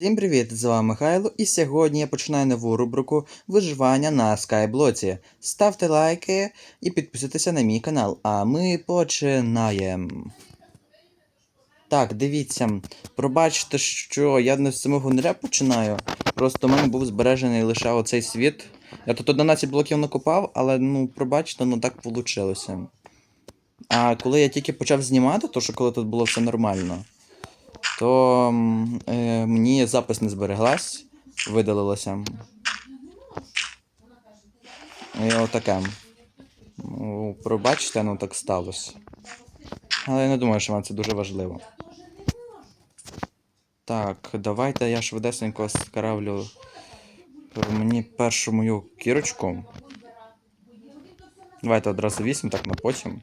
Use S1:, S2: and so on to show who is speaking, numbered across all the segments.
S1: Всім привіт! З вами Михайло, і сьогодні я починаю нову рубрику виживання на скайблоці. Ставте лайки і підписуйтеся на мій канал. А ми починаємо. Так, дивіться, пробачте, що я не з самого нуля починаю. Просто в мене був збережений лише оцей світ. Я тут 11 блоків накопав, але ну, пробачте, ну так вийшло. А коли я тільки почав знімати, то що коли тут було все нормально, то е, мені запис не збереглась, видалилося. І отаке. Ну, пробачте, ну так сталося. Але я не думаю, що вам це дуже важливо. Так, давайте я швидесенько скаравлю мені першу мою кірочку. Давайте одразу 8, так на потім.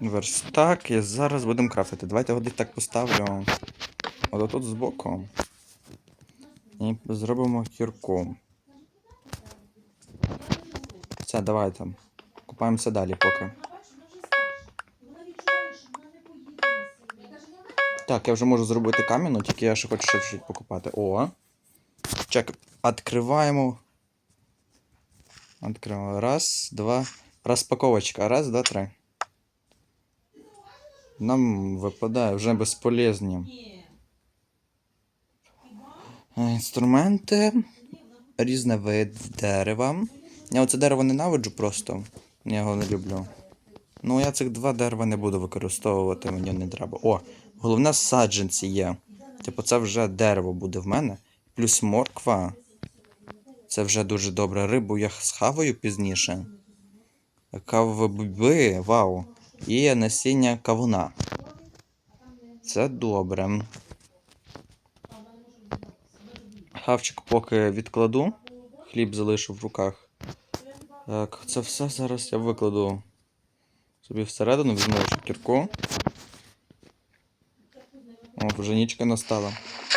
S1: Верстак, і зараз будемо крафтити. Давайте його десь так поставлю. От тут збоку. І зробимо кірку. Все, давайте. Купаємося далі поки. Так, я вже можу зробити кам'яну, тільки я ще хочу ще чуть покупати. О. Чек. Откриваємо. Откриваємо. Раз, два. Розпаковочка. Раз, два, три. Нам випадає вже безполезні. Е, Інструменти. Різне вид дерева. Я оце дерево ненавиджу просто. Я його не люблю. Ну, я цих два дерева не буду використовувати, мені не треба. О, головне саджанці є. Типу, це вже дерево буде в мене. Плюс морква. Це вже дуже добре. Рибу я схаваю пізніше. Кавби, вау. І насіння кавуна. Це добре. Хавчик поки відкладу. Хліб залишу в руках. Так, це все зараз я викладу собі всередину, візьму ще кірку. О, вже нічка настала.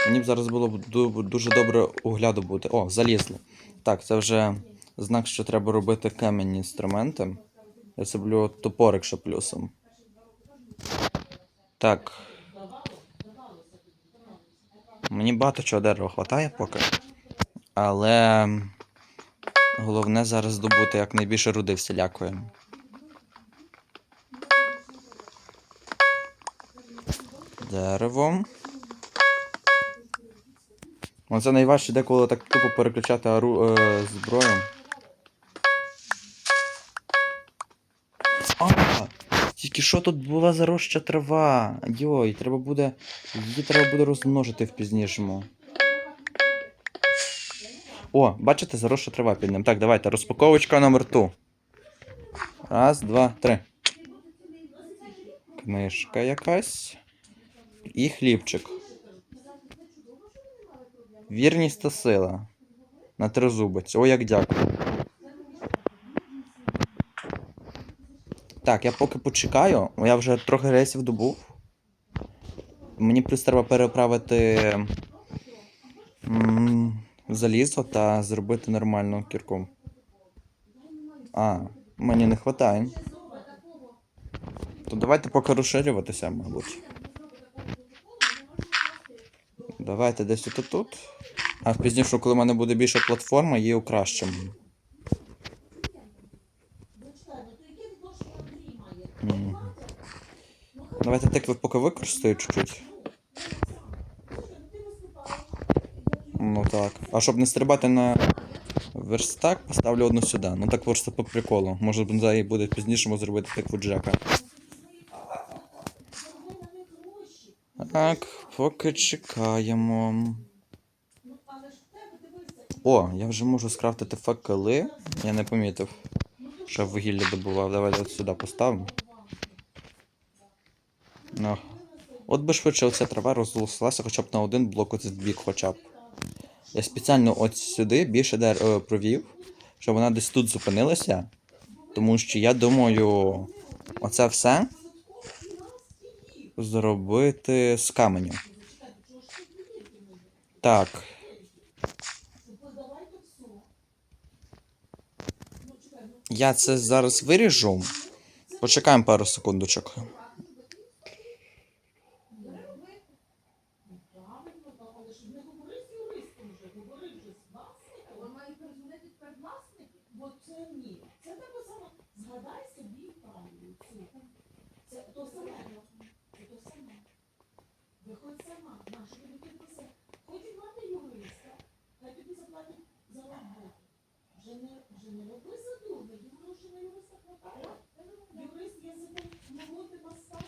S1: Мені б зараз було б дуже добре огляду бути. О, залізли. Так, це вже знак, що треба робити кам'яні інструменти. Я зроблю топорик ще плюсом. Так. Мені багато чого дерева хватає поки. Але головне зараз здобути якнайбільше руди всілякої. Дерево. Оце найважче деколи так тупо переключати ару, е, зброю. Тільки що тут була зароща трава. Йой, треба буде. Її треба буде розмножити в пізнішому. О, бачите, заросша трава під ним. Так, давайте, розпаковочка номер ту. Раз, два, три. Книжка якась. І хлібчик. Вірність та сила. На тризубець. О, як дякую. Так, я поки почекаю, я вже трохи рейсів добув. Мені плюс треба переправити залізо та зробити нормальну кірку. А, мені не вистачає. То давайте поки розширюватися, мабуть. Давайте десь тут тут. А пізніше, коли в мене буде більша платформа, її укращимо. Давайте тикви поки використаю чуть-чуть. Ну так. А щоб не стрибати на верстак, поставлю одну сюди. Ну так просто по приколу. Може бензай буде пізніше зробити тикву Джека. Так, поки чекаємо. О, я вже можу скрафтити факели. Я не помітив, що вугілля добував. Давайте от сюди поставимо. Ну. От би швидше оця трава розрослася хоча б на один блок оцей бік хоча б. Я спеціально от сюди більше дер... е, провів, щоб вона десь тут зупинилася. Тому що я думаю, оце все зробити з каменю. Так. Я це зараз виріжу. Почекаємо пару секундочок.
S2: Але ж не говори з юристом вже, говори вже з власником.
S3: Ви маєте перезвонити тепер власник?
S2: Бо це ні. Це тебе саме. Згадай собі Італію. цю. Це то саме. Це то саме. Виходь сама. Наша тобі писе. Хоч і мати юриста, хай тобі заплатять за роботу. Вже не, вже не роби задурно, їм гроші на юриста хватає. Юрист є за молоти моста.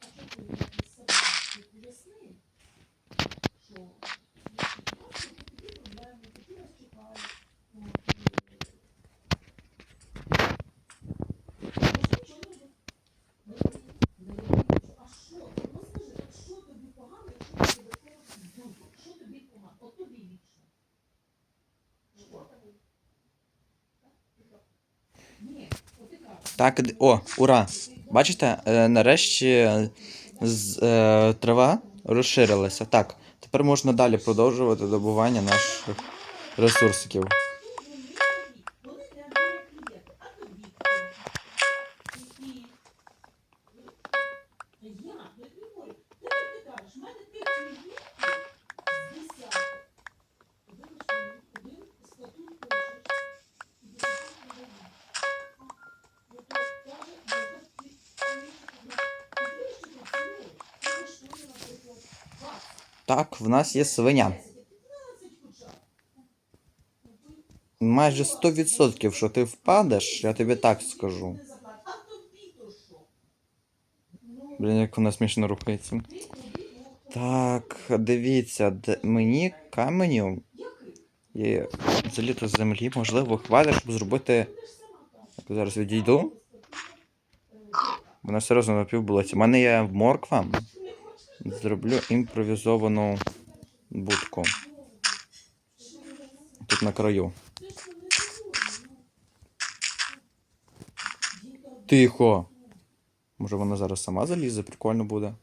S2: А що ти якийсь себе? Ти поясни, що ну, такі проблеми, такі нас чекають. От, і- Може, нічого не робити. Не роби нічого. А що? Ну скажи, от що тобі погано, якщо ти до цього йдеш? Що тобі погано? От тобі лічно. Що тобі? Ні, от ти кажеш.
S1: Так, о, ура! Бачите, е, нарешті з, е, трава розширилася. Так, тепер можна далі продовжувати добування наших ресурсиків.
S2: Так, в
S1: нас є свиня.
S2: 10, 15 хоча б. Ти
S1: Майже 100%, що ти впадеш, я тобі так скажу. Блін, як вона смішно рухається. Так, дивіться, д- мені каменю і заліто землі, можливо, хватить, щоб зробити. Так, Зараз відійду. Вона серйозно напівбулоці. У мене є морква. Зроблю імпровізовану будку. Тут на краю. Тихо. Може вона зараз сама залізе, прикольно буде.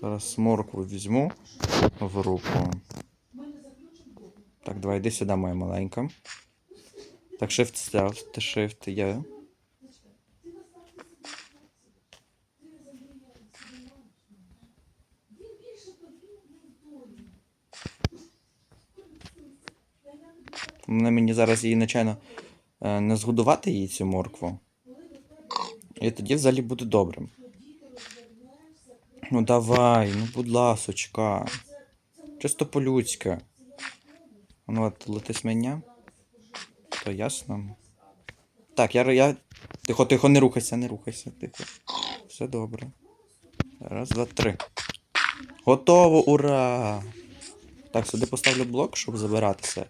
S1: Зараз моркву візьму в руку. Так, давай йди сюди, моя маленька. Так, shift ти shift є. Мене мені зараз її нечайно е, не згодувати їй цю моркву. І тоді взагалі буде добре. Ну давай, ну будь ласочка. Чисто по-людськи. Ну от летить мене. То ясно. Так, я, я. Тихо, тихо, не рухайся, не рухайся, тихо. Все добре. Раз, два, три. Готово, ура! Так, сюди поставлю блок, щоб забиратися.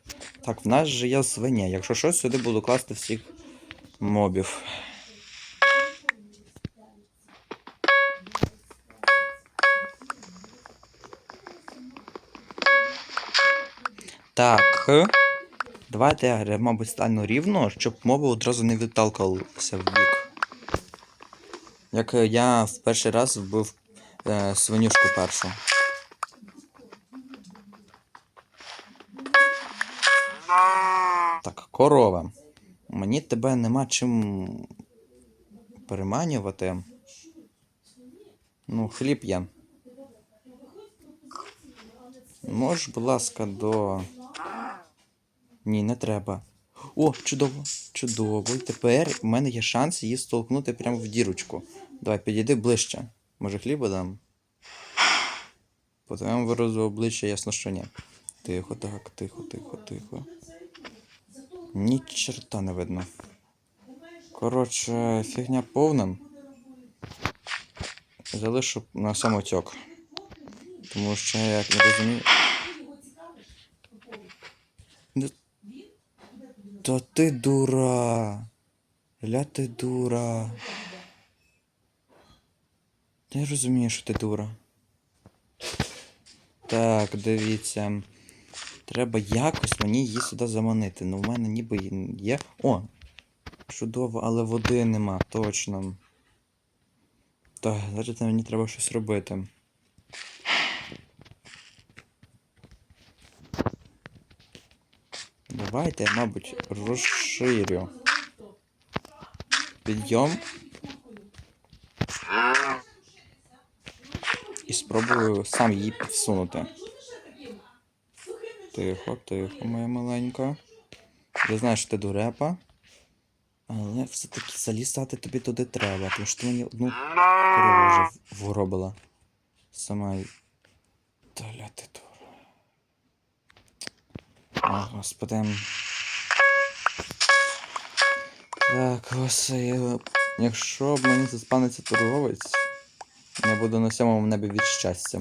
S1: Так, в нас же є свиня. Якщо щось, сюди буду класти всіх мобів. Так. Давайте я, мабуть, стану рівно, щоб моби одразу не відталкалися в бік. Як я в перший раз вбив е, свинюшку першу. Корова. Мені тебе нема чим переманювати. Ну, хліб є. Можеш, будь ласка, до. Ні, не треба. О, чудово, чудово. І тепер у мене є шанс її столкнути прямо в дірочку. Давай, підійди ближче. Може хліба дам? По твоєму виразу обличчя ясно, що ні. Тихо, так, тихо, тихо, тихо. Ні черта не видно. Коротше, фігня повна. Залишу на самотьок. Тому що як не розумію. Та ти дура. Ля ти дура. Я розумію, що ти дура. Так, дивіться. Треба якось мені її сюди заманити. Ну, в мене ніби є. О! Чудово, але води нема, точно. Так, значить мені треба щось робити. Давайте я, мабуть, розширю. Підйом. і спробую сам її підсунути.
S2: Не чути ще таким сухим не
S1: Тихо, тихо, моя маленька. Я знаю, що ти дурепа. Але все-таки залізати тобі туди треба, тому що ти мені одну корову вже в- вгробила. Сама. Таля ти дура. О, господи. Так, ось я... Якщо б мені заспаниться торговець, я буду на сьомому небі від щастя.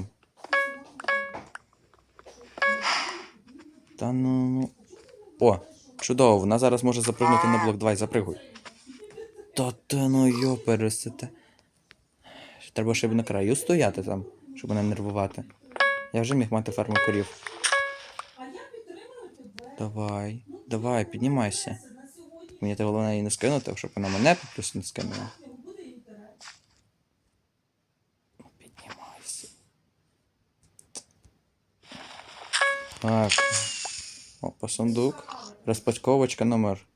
S1: Та ну. ну. О, чудово, вона зараз може запригнути на блок 2 і запригуй. Та ти ну йо. Треба ще б на краю стояти там, щоб не нервувати. Я вже міг мати ферму корів. Давай, давай, піднімайся. Мені треба головне її не скинути, щоб вона мене плюс не скинула. Піднімайся. Так. Опа, сундук. Розпаковочка номер.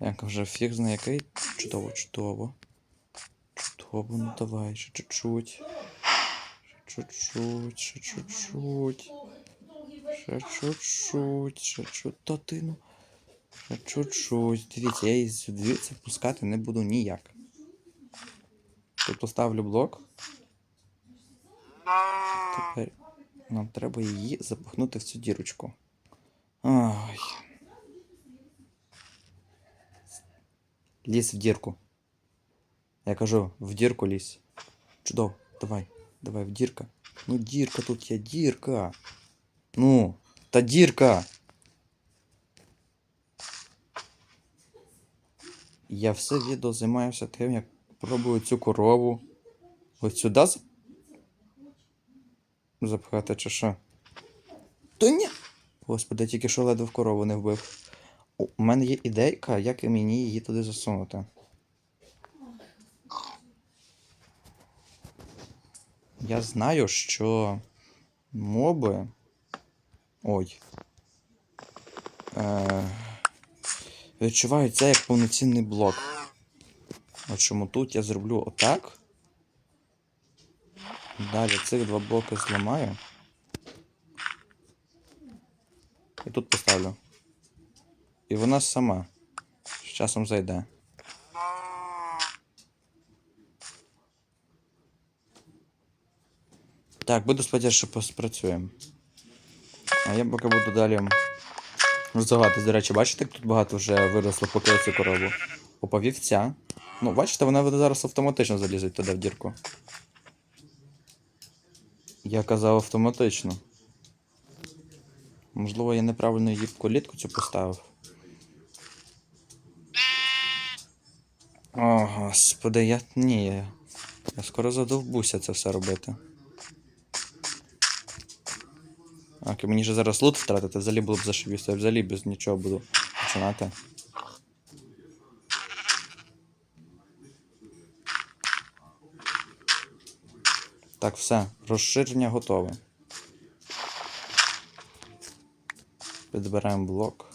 S1: Як вже фіг знає який. Чудово, чудово. Чудово, ну давай, ще чуть-чуть. Ще чуть-чуть, ще чуть-чуть. Ще чуть-чуть, ще чуть. Та ти ну. Ще чуть-чуть. Дивіться, я її звідси пускати не буду ніяк. Тут поставлю блок. Тепер нам треба її запихнути в цю дірочку. Ой. Лізь в дірку. Я кажу, в дірку лізь. Чудово, давай, давай в дірка. Ну, дірка тут є, дірка. Ну, та дірка. Я все відео займаюся тим, як пробую цю корову. Ось сюди зап... запхати чи що? Та ні. Господи, тільки що ледве в корову не вбив. У мене є ідейка, як мені її туди засунути. Я знаю, що моби. Ой. Е... Відчувають це як повноцінний блок. От чому тут я зроблю отак. Далі цих два блоки зламаю. І тут поставлю. І вона сама з часом зайде. Так, буду сподіватися, що поспрацюємо. А я поки буду далі розвиватись. До речі, бачите, як тут багато вже виросло поки цю корову. Опа, вівця. Ну, бачите, вона зараз автоматично залізуть туди в дірку. Я казав автоматично. Можливо, я неправильно її в колітку цю поставив. О, господи, я. Ні. Я, скоро задовбуся це все робити. Так, мені ж зараз лут втратити, взагалі було б зашибісь, я взагалі без нічого буду починати. Так, все, розширення готове. Підбираємо блок.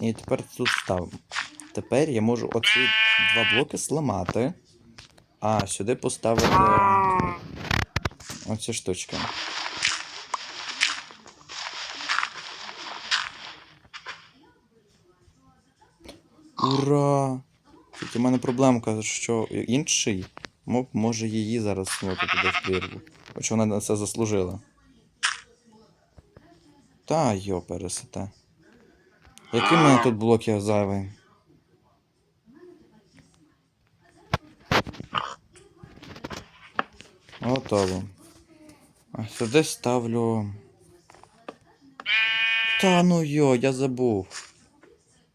S1: І тепер тут ставимо. Тепер я можу оці два блоки зламати, а сюди поставити оці штучки. Ура! Тільки в мене проблемка, що інший моб може її зараз смути туди в прірву. Хоч вона на це заслужила. Та йо пересете. Який в мене тут блок є зайвий? Готово. А сюди ставлю. Та ну йо, я забув.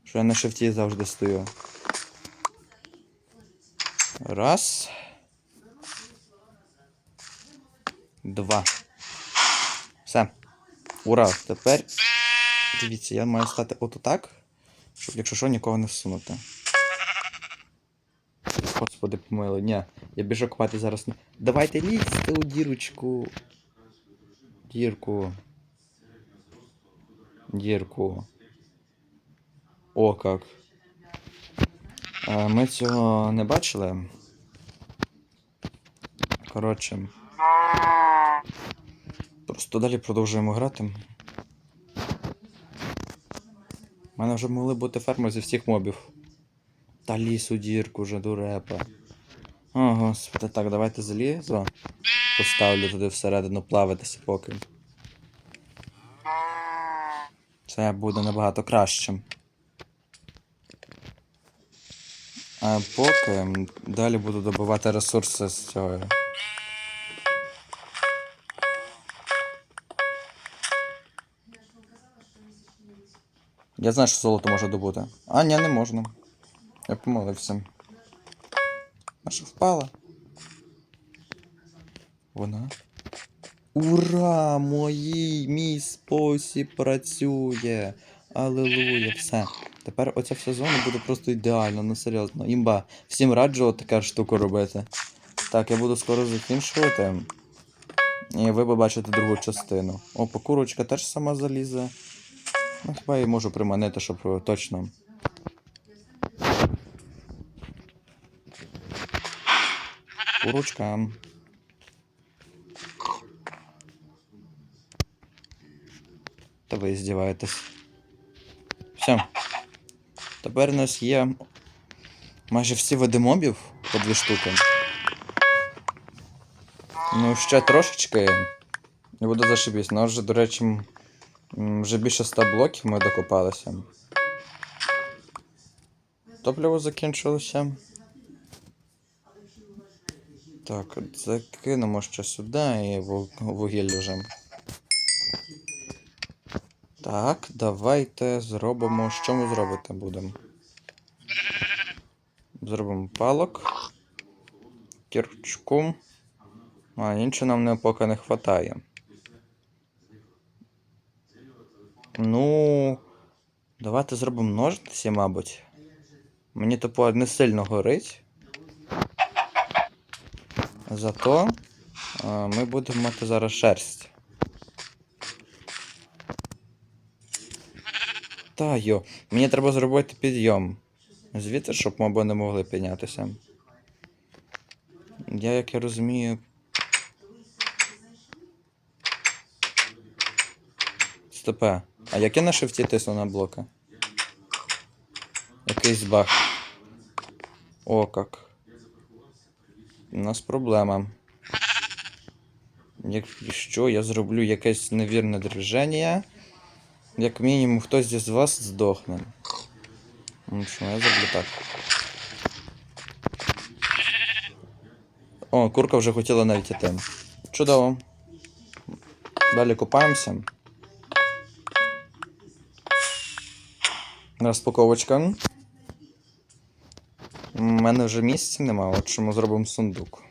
S1: Що я на шифті завжди стою. Раз. Два. Все. Ура! Тепер. Дивіться, я маю стати от так, щоб якщо що, нікого не всунути. Господи, помилуй, ні. Я біжу копати зараз. Давайте лізьте у дірочку. Дірку. Дірку. О, как. Е, Ми цього не бачили. Коротше. Просто далі продовжуємо грати. У мене вже могли бути ферми зі всіх мобів. Та лісу дірку вже дурепа. О, господи, так, давайте залізо. Поставлю туди всередину плаватися поки. Це буде набагато краще. А поки далі буду добувати ресурси з цього. Я знаю, що золото можна добути. А, ні, не можна. Я помилився. Наша впала. Вона. Ура! Мої, мій спосіб працює. Алелуя, все. Тепер оця вся зона буде просто ідеально, ну серйозно. Імба. Всім раджу таку штуку робити. Так, я буду скоро закінчувати. І ви побачите другу частину. О, покурочка теж сама залізе. Ну, хіба я можу приманити, щоб е, точно. Курочка. Та ви здіваєтесь. Все. Тепер у нас є майже всі види мобів по дві штуки. Ну, ще трошечки. І буде зашибісь. Ну, вже, до речі, вже більше 100 блоків ми докопалися. Топливо закінчилося. Так, закинемо ще сюди і ву- вугілля вже. Так, давайте зробимо. Що ми зробити будемо? Зробимо палок. Кірчку. А, інше нам не поки не вистачає. Ну. Давайте зробимо ножниці, мабуть. Мені топор не сильно горить. Зато а, ми будемо мати зараз шерсть. Та йо, мені треба зробити підйом. Звідти, щоб моби не могли піднятися. Я, як я розумію. Стопе. А як я на шифті тисну на блоки? Якийсь баг. О, как. У нас проблема. Якщо я зроблю якесь невірне движення, як мінімум хтось з вас здохне. Ну що, я зроблю так. О, курка вже хотіла навіть іти. Чудово. Далі купаємося. Розпаковочка. У мене вже місця нема, от чому зробимо сундук.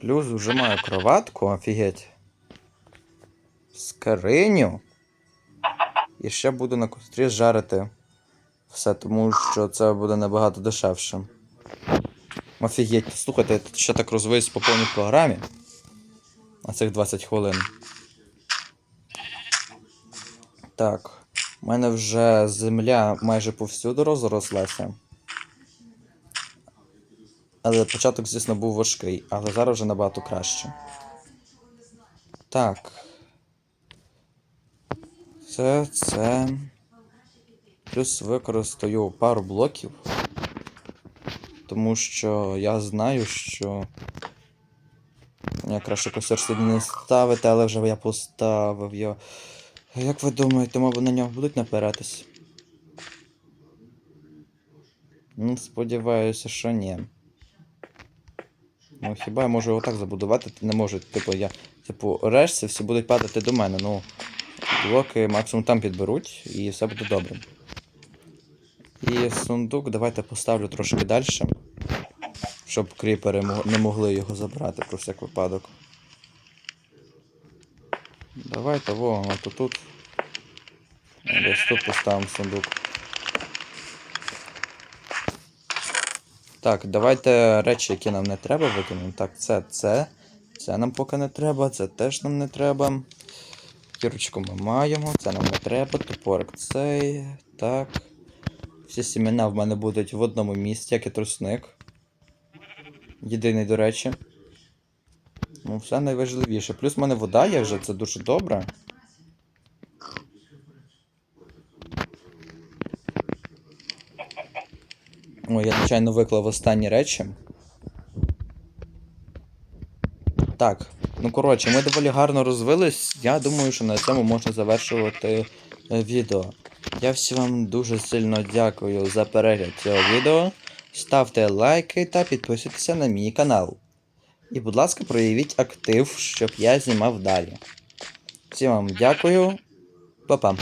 S1: Плюс вже маю кроватку, офігеть. Скриню. І ще буду на кострі жарити все, тому що це буде набагато дешевше. Офігеть, слухайте, я тут ще так розвиюсь по повній програмі. На цих 20 хвилин. Так. У мене вже земля майже повсюду розрослася. Але початок, звісно, був важкий, але зараз вже набагато краще. Так. Це це. Плюс використаю пару блоків. Тому що я знаю, що. Я краще косир сюди не ставити, але вже я поставив його. Як ви думаєте, моби на нього будуть напиратись? Ну, сподіваюся, що ні. Ну, хіба я можу його так забудувати? Не можу. Типу, я. Типу, решті всі будуть падати до мене. Ну. Блоки максимум там підберуть і все буде добре. І сундук давайте поставлю трошки далі. Щоб кріпери не могли його забрати про всяк випадок. Давайте, во, от тут. Десь тут поставимо сундук. Так, давайте речі, які нам не треба, викинемо. Так, це, це. Це нам поки не треба, це теж нам не треба. Кірочку ми маємо, це нам не треба, топорик цей. Так. Всі сімена в мене будуть в одному місці, як і трусник. Єдиний, до речі. Ну, все найважливіше. Плюс в мене вода є вже, це дуже добре. Ой, я, звичайно, виклав останні речі. Так, ну коротше, ми доволі гарно розвились. Я думаю, що на цьому можна завершувати е, відео. Я всім вам дуже сильно дякую за перегляд цього відео. Ставте лайки та підписуйтеся на мій канал. І, будь ласка, проявіть актив, щоб я знімав далі. Всім вам дякую. Па-па.